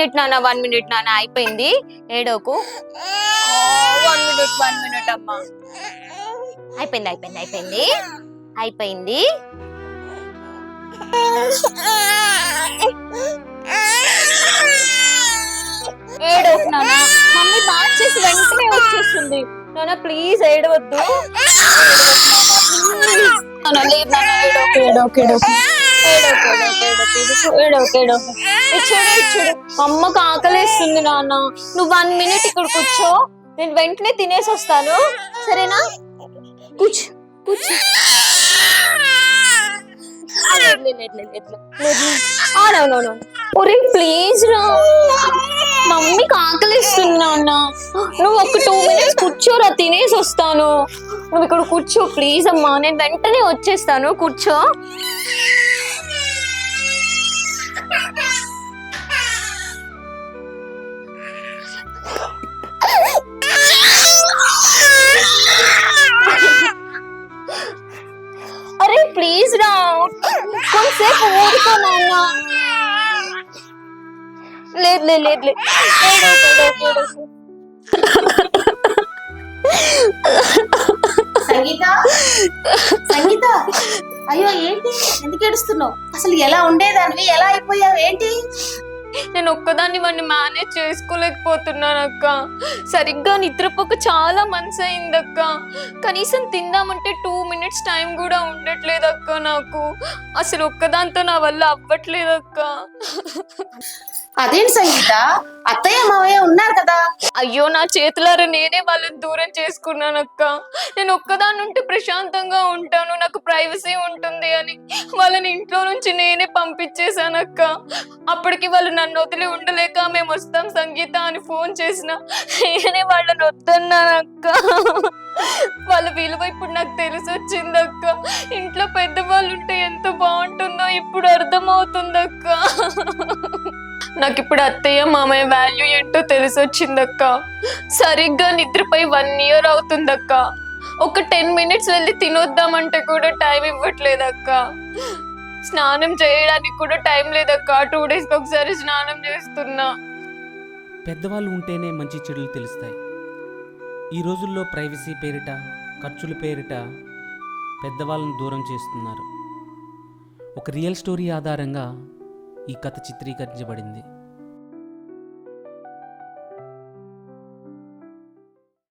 Minute నాన్న one minute నాన్న అయిపోయింది. ఏడోకు. వన్ మినిట్ వన్ మినిట్ అమ్మా. అయిపోయింది అయిపోయింది అయిపోయింది. అయిపోయింది. ఏడోకు నాన్న. మమ్మీ బాగా చేసి వెంటనే వచ్చేస్తుంది. నాన్న ప్లీజ్ ఏడవద్దు. నాన్న లేదు నాన్న ఏడోకు ఏడోకు ఏడోకు. చూడు అమ్మకు ఆకలేస్తుంది నాన్న. నువ్వు వన్ మినిట్ ఇక్కడ కూర్చో. నేను వెంటనే తినేసి వస్తాను. సరేనా? కూర్చో. కూర్చో. ఒరే ప్లీజ్ రా. మమ్మీకి ఆకలిస్తుంది నాన్న. నువ్వు ఒక టూ మినిట్స్ కూర్చోరా తినేసి వస్తాను. నువ్వు ఇక్కడ కూర్చో ప్లీజ్ అమ్మా. నేను వెంటనే వచ్చేస్తాను. కూర్చో. ప్లీజ్ రా. కొంతసేపు ఊరుకో నాన్న. లేదు లేదు లేదు లేదు. సంగీత? సంగీత? అయ్యో ఏంటి? ఎందుకు ఏడుస్తున్నావు? అసలు ఎలా ఉండేదానివి? ఎలా అయిపోయావు? ఏంటి? నేను ఒక్కదాన్ని వాడిని మేనేజ్ చేసుకోలేకపోతున్నాను అక్క. సరిగ్గా నిద్రపోక చాలా మనసు అయింది అక్క. కనీసం తిందామంటే టూ మినిట్స్ టైం కూడా ఉండట్లేదు అక్క నాకు. అసలు ఒక్కదాంతో నా వల్ల అవ్వట్లేదు అక్క. అదేంటి సంగీత? అత్తయ్య మావయ్య ఉన్నారు కదా? అయ్యో నా చేతులారా నేనే వాళ్ళని దూరం చేసుకున్నాను అక్క నేను ఒక్కదాని ఉంటే ప్రశాంతంగా ఉంటాను. నాకు ప్రైవసీ ఉంటుంది అని వాళ్ళని ఇంట్లో నుంచి నేనే పంపించేశాను అక్క అప్పటికి వాళ్ళు నన్ను వదిలి ఉండలేక మేము వస్తాం సంగీత అని ఫోన్ చేసిన నేనే వాళ్ళని వద్దన్నాను అక్క వాళ్ళ విలువ ఇప్పుడు నాకు తెలిసి వచ్చింది అక్క ఇంట్లో పెద్దవాళ్ళు ఉంటే ఎంత బాగుంటుందో ఇప్పుడు అర్థమవుతుంది అక్క నాకు ఇప్పుడు అత్తయ్య మామయ్య వాల్యూ ఏంటో తెలిసి వచ్చిందక్క సరిగ్గా నిద్రపై వన్ ఇయర్ అవుతుందక్క. ఒక టెన్ మినిట్స్ వెళ్ళి తినొద్దామంటే కూడా టైం ఇవ్వట్లేదక్క. స్నానం చేయడానికి కూడా టైం లేదక్క. టూ డేస్కి ఒకసారి స్నానం చేస్తున్నా. పెద్దవాళ్ళు ఉంటేనే మంచి చెడులు తెలుస్తాయి. ఈ రోజుల్లో ప్రైవసీ పేరిట ఖర్చుల పేరిట పెద్దవాళ్ళని దూరం చేస్తున్నారు. ఒక రియల్ స్టోరీ ఆధారంగా ఈ కథ చిత్రీకరించబడింది.